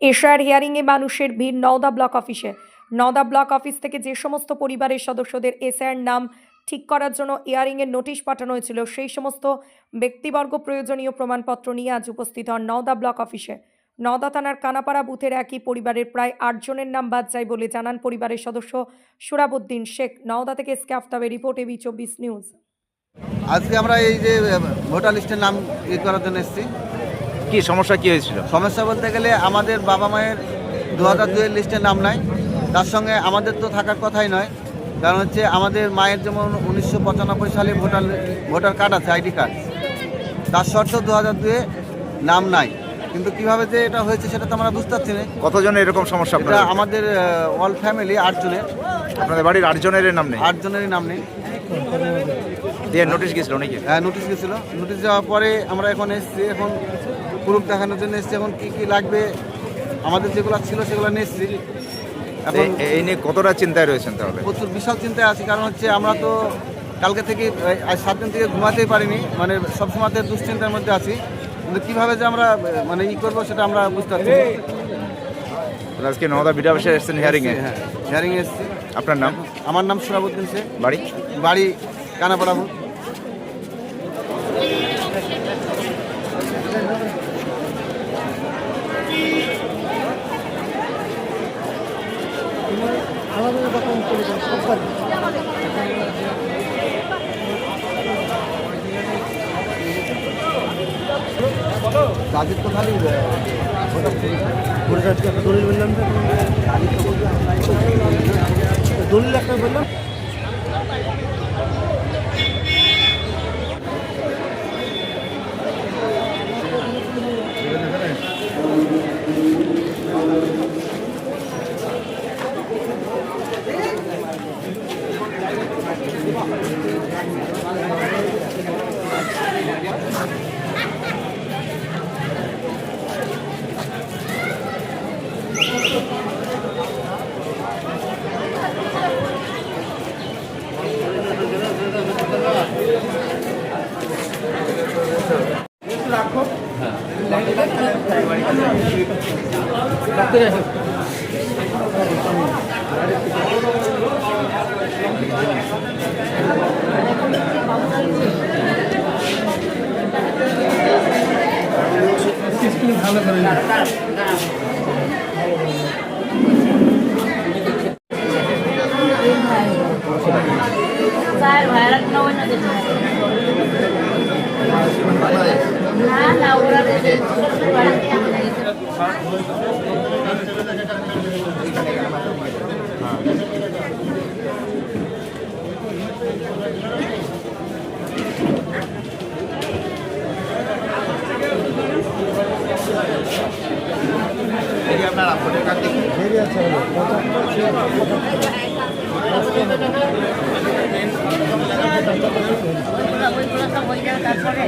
এশার হিয়ারিংয়ে মানুষের ভিড় নওদা ব্লক অফিসে। নওদা ব্লক অফিস থেকে যে সমস্ত পরিবারের সদস্যদের এসআইয়ের নাম ঠিক করার জন্য হিয়ারিংয়ের নোটিশ পাঠানো হয়েছিল, সেই সমস্ত ব্যক্তিবর্গ প্রয়োজনীয় প্রমাণপত্র নিয়ে আজ উপস্থিত হন নওদা ব্লক অফিসে। নওদা থানার কানাপাড়া বুথের একই পরিবারের প্রায় আটজনের নাম বাদ যায় বলে জানান পরিবারের সদস্য সুরাবুদ্দিন শেখ। নওদা থেকে স্ক্যাফতাবে রিপোর্ট, এবি চব্বিশ নিউজ। আজকে আমরা এই যে ভোটার লিস্টের নাম ই করার জন্য এসেছি। কি সমস্যা কি হয়েছিল? সমস্যা বলতে গেলে আমাদের বাবা মায়ের দু হাজার দুয়ের লিস্টে নাম নাই। তার সঙ্গে আমাদের তো থাকার কথাই নয়। কারণ হচ্ছে আমাদের মায়ের যেমন উনিশশো পঁচানব্বই সালে ভোটার ভোটার কার্ড আছে আইডি কার্ড। তার সত্ত্বেও দু হাজার দুয়ে নাম নাই। কিন্তু কীভাবে যে এটা হয়েছে সেটা তো আমরা বুঝতে পারছি না। কতজনের এরকম সমস্যা এটা আমাদের অল ফ্যামিলি আটজনের। আপনাদের বাড়ির আটজনের নাম নেই? আটজনেরই নাম নেই। দিয়ে নোটিশ গেছিল নাকি? হ্যাঁ নোটিশ গেছিল। নোটিশ যাওয়ার পরে আমরা এখন এসেছি এখন প্রুফ দেখানোর জন্য এসেছি। এখন কী কী লাগবে? আমাদের যেগুলো ছিল সেগুলো নিয়ে এখন এই নিয়ে কতটা চিন্তায় রয়েছেন তাহলে? প্রচুর বিশাল চিন্তায় আছি। কারণ হচ্ছে আমরা তো কালকে থেকে আজ সাত দিন থেকে ঘুমাতেই পারিনি। মানে সবসময় দুশ্চিন্তার মধ্যে আছি। কিন্তু কীভাবে যে আমরা মানে ই করব সেটা আমরা বুঝতে পারছি আজকে নওদা বিডা অফিসে এসেছেন হিয়ারিং এ হ্যাঁ। হিয়ারিং এসেছি। আপনার নাম? আমার নাম সুরাবুদ্দিন শেখ বাড়ি? বাড়ি কানাপাড়া বুথ। কাজের তো খালি দলিল বললাম দলিল একটা বললাম যেতে ওইগুলো সব হয়ে। যাবে তারপরে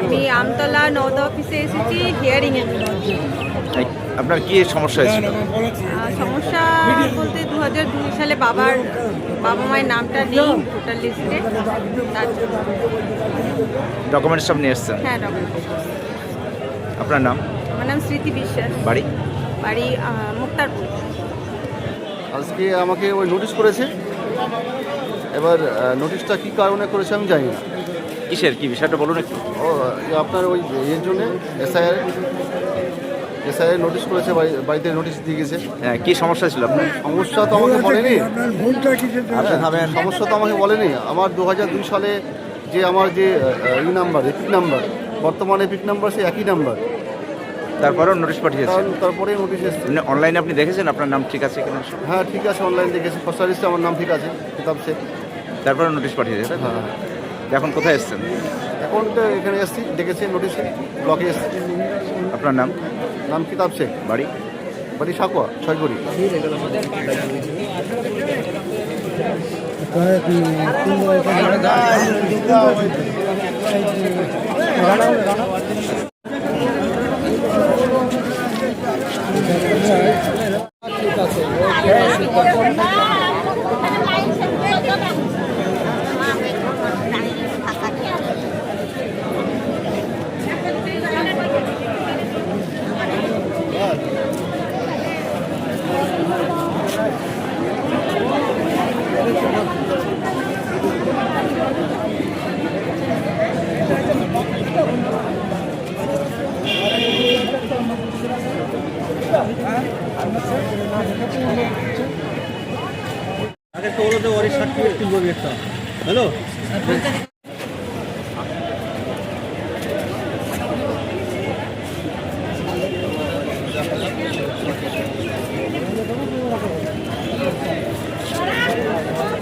আমি আমতলা নওদা অফিসে এসেছি হিয়ারিং এর আপনার কি সমস্যা হয়েছিল? সমস্যা বলতে দুই সালে বাবার বাবা মায়ের নামটা নেই ভোটার লিস্টে ডকুমেন্টস সব নিয়ে এসছেন? হ্যাঁ ডকুমেন্ট আপনার নাম? আমার নাম স্মৃতি বিশ্বাস। বাড়ি? বাড়ি মুক্তারপুর। আজকে আমাকে ওই নোটিশ করেছে। এবার নোটিশটা কী কারণে করেছে আমি জানি না। কিসের? কি বিষয়টা বলুন একটু। ও আপনার ওই এর জন্য এসআইআর এসআইআর নোটিশ করেছে বাড়ি- বাড়িতে নোটিশ দিয়ে গেছে। হ্যাঁ, কি সমস্যা ছিল আপনার? সমস্যা তো আমাকে বলেনি। হ্যাঁ, সমস্যা তো আমাকে বলেনি। আমার দু দুই সালে যে আমার যে ই নাম্বার এপিক নাম্বার বর্তমান এপিক নাম্বার সে একই নাম্বার তারপরেও নোটিশ পাঠিয়েছে কারণ তারপরে নোটিশ এসছে। অনলাইনে আপনি দেখেছেন? আপনার নাম ঠিক আছে কিনা? হ্যাঁ ঠিক আছে অনলাইন দেখেছি। ফার্স্ট সার্ভিসে আমার নাম ঠিক আছে কিতাব শেখ তারপরে নোটিশ পাঠিয়েছে তো? হ্যাঁ। এখন কোথায় এসছেন? এখন তো এখানে এসছি দেখেছি নোটিশে ব্লকে এসছি। আপনার নাম? নাম কি শেখ বাড়ি? বাড়ি সাকুয়া ছয়গুড়ি। আগে তো বলো তো ওর সার্টিফিকেট একটা। হ্যালো?